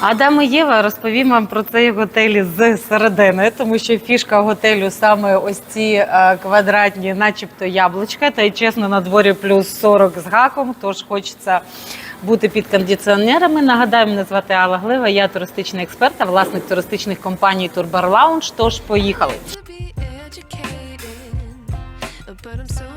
Адам і Єва розповім вам про цей готель з середини, тому що фішка готелю саме ось ці е, квадратні, начебто яблучка. Та й чесно, на дворі плюс 40 з гаком. Тож хочеться бути під кондиціонерами. Нагадаю, мене звати Алла Глива. Я туристичний експерт, а власник туристичних компаній Турбар Лаунж. Тож поїхали. but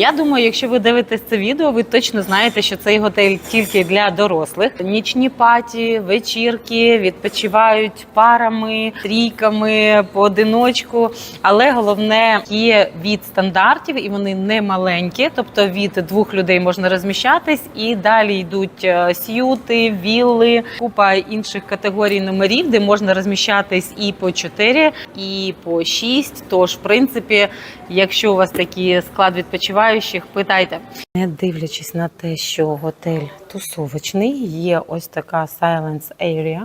Я думаю, якщо ви дивитесь це відео, ви точно знаєте, що цей готель тільки для дорослих. Нічні паті, вечірки, відпочивають парами, трійками, поодиночку. Але головне є від стандартів, і вони не маленькі. Тобто від двох людей можна розміщатись, і далі йдуть е, сюти, вілли, купа інших категорій номерів, де можна розміщатись і по 4, і по 6. Тож, в принципі, якщо у вас такий склад відпочиваючих, питайте. Не дивлячись на те, що готель тусовочний, є ось така silence area,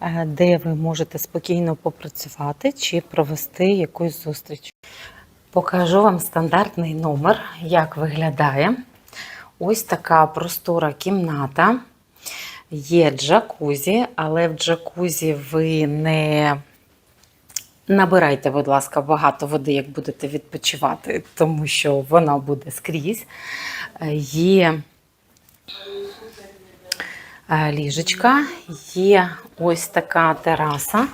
е, де ви можете спокійно попрацювати чи провести якусь зустріч. Покажу вам стандартний номер, як виглядає. Ось така простора кімната. Є джакузі, але в джакузі ви не набирайте, будь ласка, багато води, як будете відпочивати, тому що вона буде скрізь. Е, Є е, ліжечка, є ось така тераса.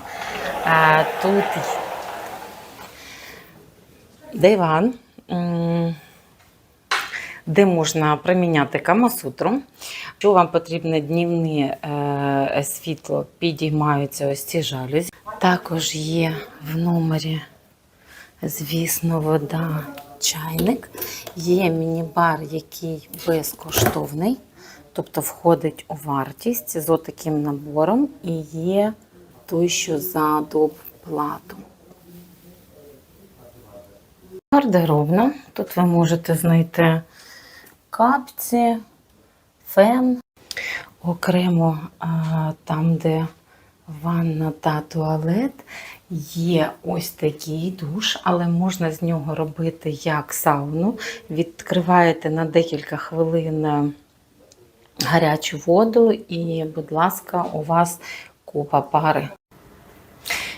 Е, Тут диван. Де можна приміняти камасутру. Якщо вам потрібне днівне світло, підіймаються ось ці жалюзі. Також є в номері, звісно, вода, чайник. Є міні-бар, який безкоштовний, тобто входить у вартість з отаким набором, і є той, що за доплату. Гардеробна. Тут ви можете знайти капці, фен. Окремо там, де ванна та туалет, є ось такий душ, але можна з нього робити як сауну. Відкриваєте на декілька хвилин е, гарячу воду, і, будь ласка, у вас купа пари.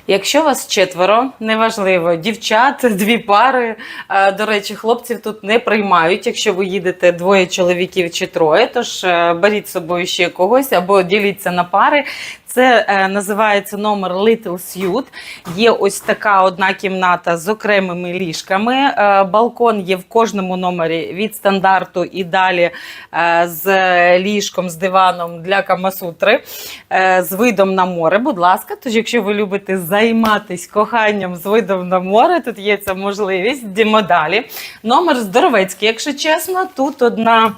Якщо вас четверо, неважливо, дівчат, дві пари. е, До речі, хлопців тут не приймають, якщо ви їдете двоє чоловіків чи троє. Тож е, беріть з собою ще когось або діліться на пари. Це е, називається номер Little Suite. Є ось така одна кімната з окремими ліжками. Е, балкон є в кожному номері від стандарту і далі е, з ліжком, з диваном для камасутри, е, з видом на море. Будь ласка, тож, якщо ви любите займатися коханням з видом на море, тут є ця можливість. Йдемо далі. Номер здоровецький, якщо чесно, тут одна.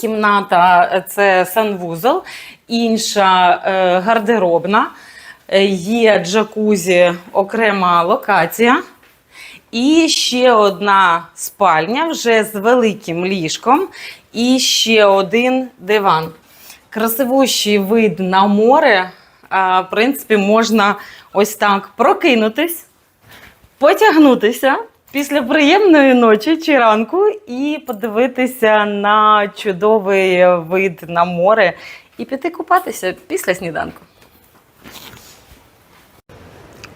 Кімната е, це санвузол, інша е, гардеробна, Е, є джакузі, окрема локація. І ще одна спальня вже з великим ліжком, і ще один диван. Красивущий вид на море. В принципі, можна ось так прокинутись, потягнутися після приємної ночі чи ранку і подивитися на чудовий вид на море і піти купатися після сніданку.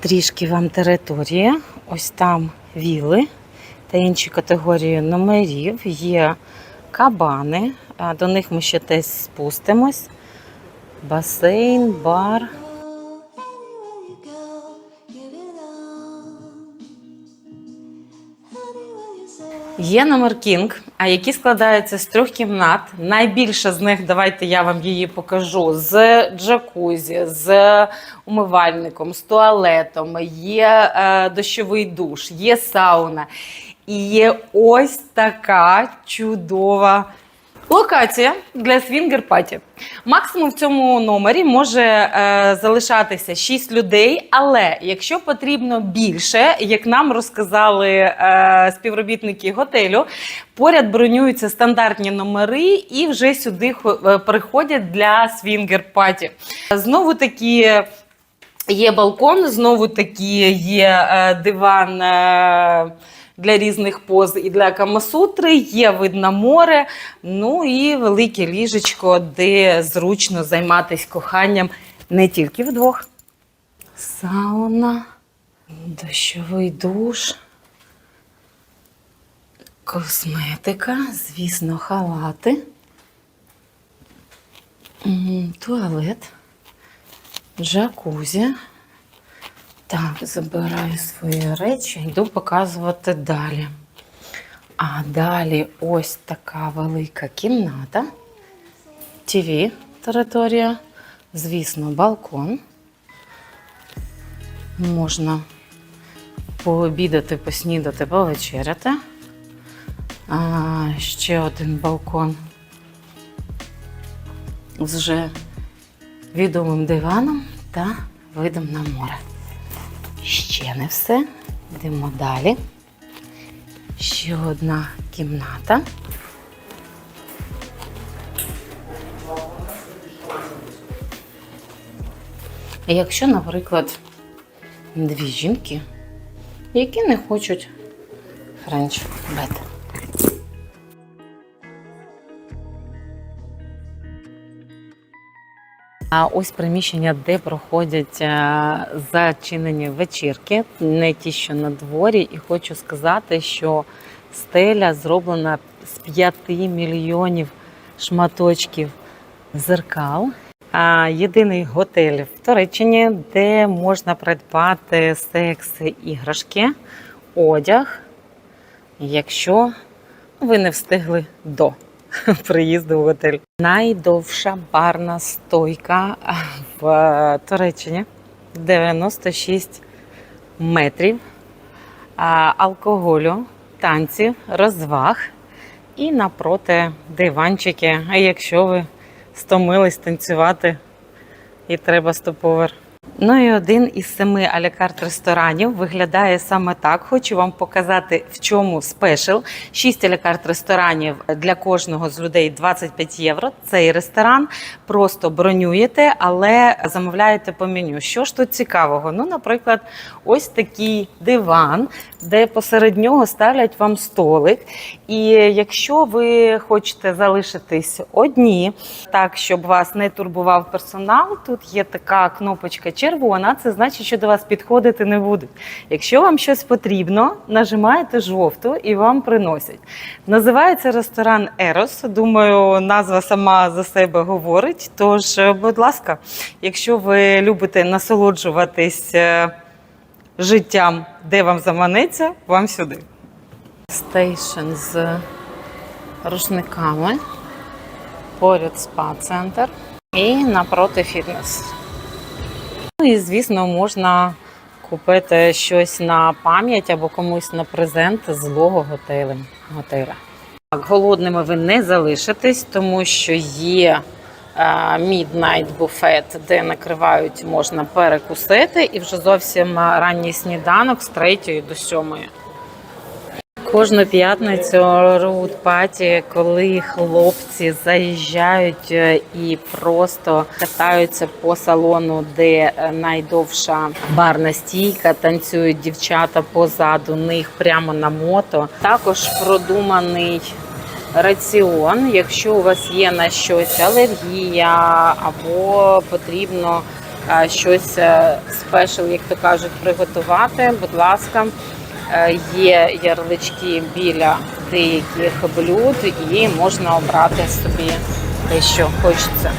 Трішки вам території. Ось там віли та інші категорії номерів. Є кабани, до них ми ще десь спустимось. Басейн, бар. Є номер Кінг, а які складаються з трьох кімнат. Найбільша з них, давайте я вам її покажу, з джакузі, з умивальником, з туалетом, є е, дощовий душ, є сауна. І є ось така чудова Локація для свінгер-паті. Максимум в цьому номері може е, залишатися 6 людей, але якщо потрібно більше, як нам розказали е, співробітники готелю, поряд бронюються стандартні номери і вже сюди е, приходять для свінгер-паті. Знову таки. Є балкон, знову таки є е, диван е, для різних поз і для камасутри, є вид на море, ну і велике ліжечко, де зручно займатися коханням не тільки вдвох. Сауна, дощовий душ, косметика, звісно, халати, туалет джакузі. Так, забираю свої речі, йду показувати далі. А далі ось така велика кімната. ТВ територія, звісно, балкон. Можна пообідати, поснідати, повечеряти. А, ще один балкон з вже відомим диваном та видом на море. Ще не все. Йдемо далі. Ще одна кімната. Якщо, наприклад, дві жінки, які не хочуть френч бед. А ось приміщення, де проходять е, зачинені вечірки, не ті, що на дворі. І хочу сказати, що стеля зроблена з 5 мільйонів шматочків зеркал. А єдиний готель в Туреччині, де можна придбати секс іграшки, одяг, якщо ви не встигли до приїзду в готель. Найдовша барна стойка в Туреччині 96 метрів алкоголю, танців, розваг і напроти диванчики. А якщо ви стомились танцювати і треба стоповер. Ну і один із семи алякарт ресторанів виглядає саме так. Хочу вам показати, в чому спешл. Шість алякарт ресторанів для кожного з людей 25 євро. Цей ресторан просто бронюєте, але замовляєте по меню. Що ж тут цікавого? Ну, наприклад, ось такий диван, де посеред нього ставлять вам столик. І якщо ви хочете залишитись одні, так щоб вас не турбував персонал, тут є така кнопочка червона. Це значить, що до вас підходити не будуть. Якщо вам щось потрібно, нажимаєте жовту і вам приносять. Називається ресторан Ерос. Думаю, назва сама за себе говорить. Тож, е, будь ласка, якщо ви любите насолоджуватись е, життям, де вам заманеться, вам сюди. Стейшн з рушниками, поряд спа-центр і напроти фітнес. І, звісно, можна купити щось на пам'ять або комусь на презент злого готелю. готеля. Так, голодними ви не залишитесь, тому що є міднайт буфет, де накривають, можна перекусити, і вже зовсім е, ранній сніданок з 3 до 7. Кожну п'ятницю роуд паті, коли хлопці заїжджають е, і просто катаються по салону, де е, найдовша барна стійка, танцюють дівчата позаду них прямо на мото. Також продуманий раціон, якщо у вас є на щось алергія або потрібно е, щось спешл, як то кажуть, приготувати. Будь ласка, є ярлички біля деяких блюд, і можна обрати собі те, що хочеться.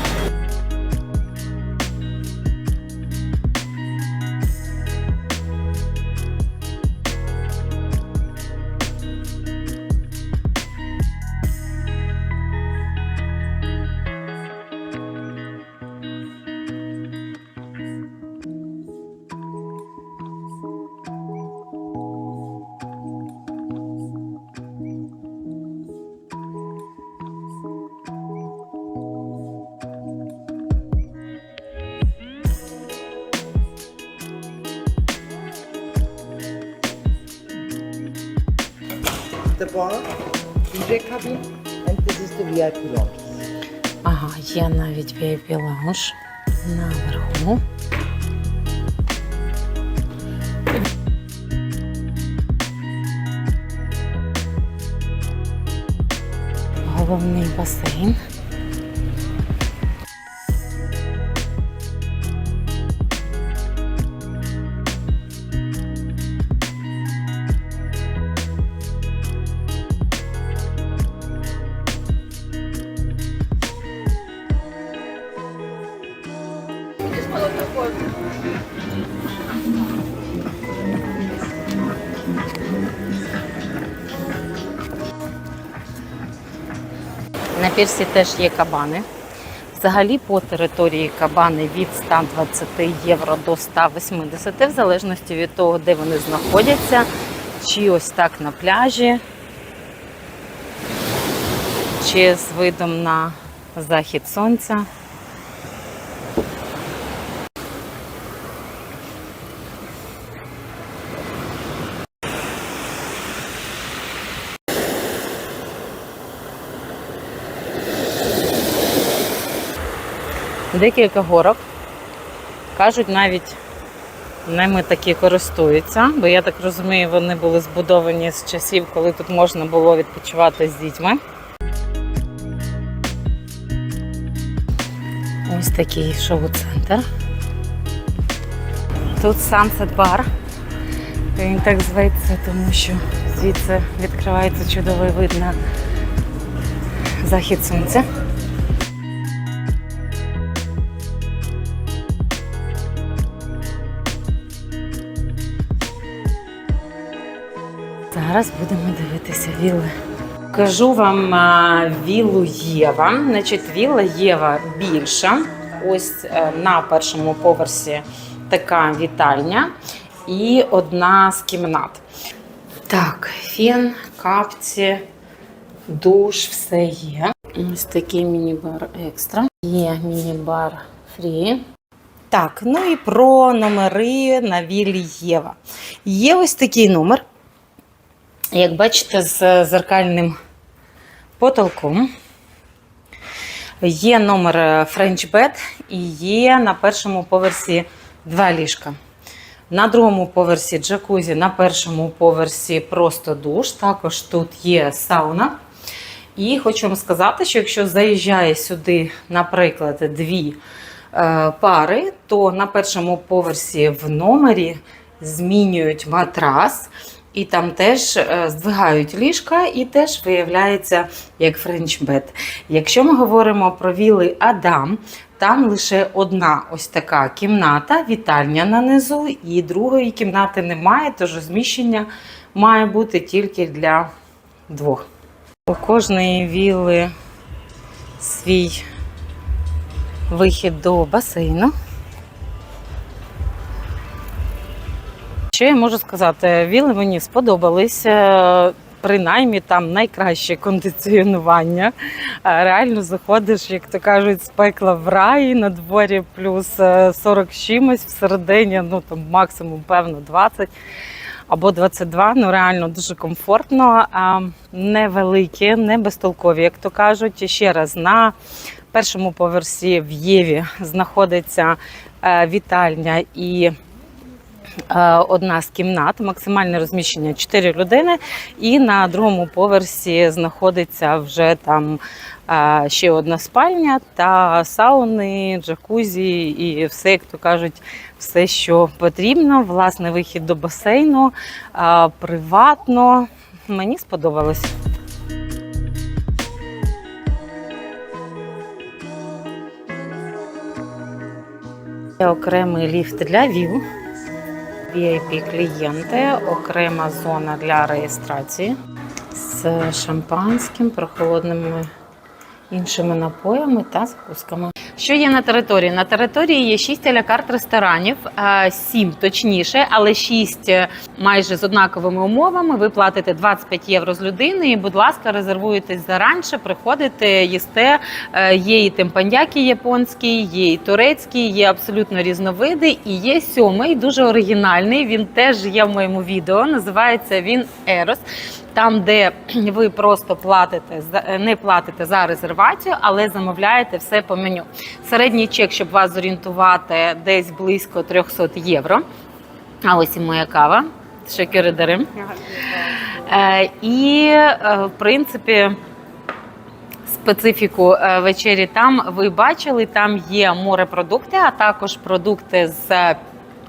Ага, є навіть лаунж наверху. Головний басейн. На пірсі теж є кабани. Взагалі по території кабани від 120 євро до 180, в залежності від того, де вони знаходяться, чи ось так на пляжі, чи з видом на захід сонця. Декілька горок. Кажуть, навіть ними такі користуються, бо я так розумію, вони були збудовані з часів, коли тут можна було відпочивати з дітьми. Ось такий шоу-центр. Тут Sunset Bar. Він так зветься, тому що звідси відкривається чудовий вид на захід сонця. Зараз будемо дивитися вілли. Кажу вам віллу Єва. Значить, вілла Єва більша. Ось е, на першому поверсі така вітальня і одна з кімнат. Так, фен, капці, душ, все є. Ось такий міні-бар екстра. Є міні-бар фрі. Так, ну і про номери на віллі Єва. Є ось такий номер. Як бачите, з зеркальним потолком. Є номер Bed і є на першому поверсі два ліжка. На другому поверсі джакузі, на першому поверсі просто душ. Також тут є сауна. І хочу вам сказати, що якщо заїжджає сюди, наприклад, дві е, пари, то на першому поверсі в номері змінюють матрас. І там теж е, здвигають ліжка, і теж виявляється як френчбет. Якщо ми говоримо про віли Адам, там лише одна ось така кімната, вітальня на низу, і другої кімнати немає, тож розміщення має бути тільки для двох. У кожної віли свій вихід до басейну. Що я можу сказати? Віли мені сподобалися. Принаймні там найкраще кондиціонування. Реально заходиш, як то кажуть, з пекла в рай, на дворі плюс е, 40 з чимось, всередині, ну там максимум, певно, 20 або 22. Ну реально дуже комфортно, а невеликі, не безтолкові, як то кажуть. Ще раз на першому поверсі в Єві знаходиться е, вітальня і е, одна з кімнат, максимальне розміщення 4 людини, і на другому поверсі знаходиться вже там е, ще одна спальня та сауни, джакузі і все, як то кажуть, все, що потрібно. Власне, вихід до басейну, е, приватно. Мені сподобалось. Є окремий ліфт для ВІЛ. VIP клієнти, окрема зона для реєстрації з шампанським, прохолодними іншими напоями та закусками. Що є на території? На території є 6 алякарт ресторанів, 7 точніше, але 6 майже з однаковими умовами. Ви платите 25 євро з людини. І, будь ласка, резервуєтесь заранше, приходите, їсте. Е, Є і темпаньяки японські, є і турецькі, є абсолютно різновиди. І є сьомий, дуже оригінальний. Він теж є в моєму відео. Називається він Ерос. Там, де ви просто платите е, не платите за резервацію, але замовляєте все по меню. Середній чек, щоб вас зорієнтувати, десь близько 300 євро. А ось і моя кава. Дарим. Е, і, е, в принципі, специфіку е, вечері там ви бачили. Там є морепродукти, а також продукти з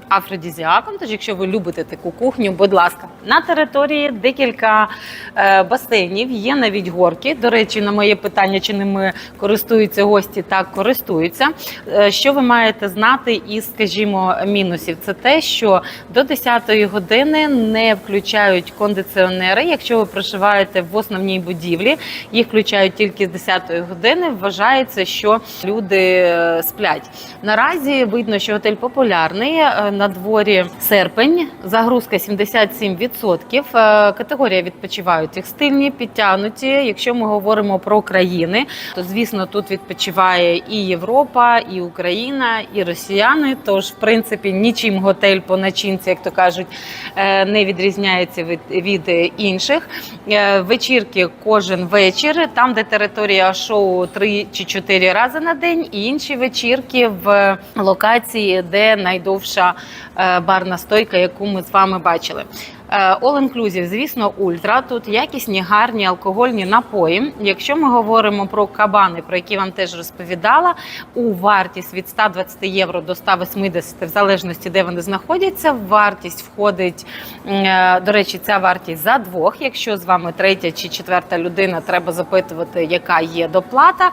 афродізіаком. Тож, якщо ви любите таку кухню, будь ласка, на території декілька е, басейнів, є навіть горки. До речі, на моє питання, чи ними користуються гості, так користуються. Е, Що ви маєте знати із, скажімо, мінусів? Це те, що до 10-ї години не включають кондиціонери. Якщо ви проживаєте в основній будівлі, їх включають тільки з 10-ї години. Вважається, що люди е, сплять. Наразі видно, що готель популярний. На дворі серпень, загрузка 77%. Е, Категорія відпочивають їх стильні, підтягнуті. Якщо ми говоримо про країни, то звісно тут відпочиває і Європа, і Україна, і росіяни. Тож, в принципі, нічим готель по начинці, як то кажуть, е, не відрізняється від, від інших. Е, Вечірки кожен вечір, там, де територія шоу 3 чи 4 рази на день, і інші вечірки в локації, де найдовша барна стойка, яку ми з вами бачили. Е, All inclusive, звісно, ультра. Тут якісні, гарні алкогольні напої. Якщо ми говоримо про кабани, про які вам теж розповідала, у вартість від 120 євро до 180, в залежності де вони знаходяться. В вартість входить, е, до речі, ця вартість за двох. Якщо з вами третя чи четверта людина, треба запитувати, яка є доплата.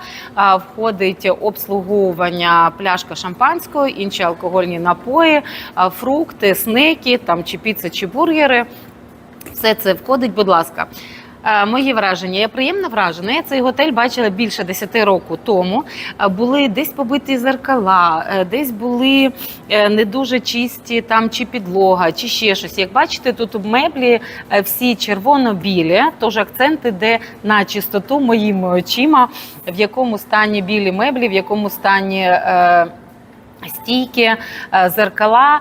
Входить обслуговування пляшка шампанського, інші алкогольні напої, фрукти, снеки, там чи піца, чи бургери. Все це входить, будь ласка. Е, Мої враження. Я приємно вражена. Я цей готель бачила більше 10 років тому. Е, Були десь побиті зеркала, е, десь були не дуже чисті там чи підлога, чи ще щось. Як бачите, тут меблі е, всі червоно-білі, тож акцент іде на чистоту моїми очима, в якому стані білі меблі, в якому стані е, стійки, е, зеркала.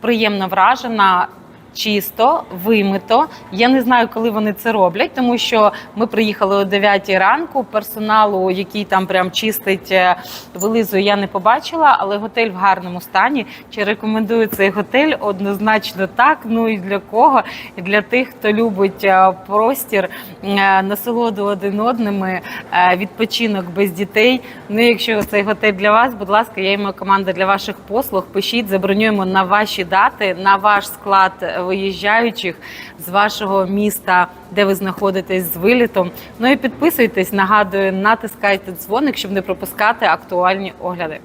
Приємно вражена. Чисто, вимито. Я не знаю, коли вони це роблять, тому що ми приїхали о 9 ранку. Персоналу, який там прям чистить, е, вилизує, я не побачила, але готель в гарному стані. Чи рекомендую цей готель? Однозначно так. Ну і для кого? І для тих, хто любить е, простір, е, насолоду один одними, відпочинок без дітей. Ну, якщо цей готель для вас, будь ласка, я і моя команда для ваших послуг. Пишіть, забронюємо на ваші дати, на ваш склад виїжджаючих з вашого міста, де ви знаходитесь з вилітом. Ну і підписуйтесь, нагадую, натискайте дзвоник, щоб не пропускати актуальні огляди.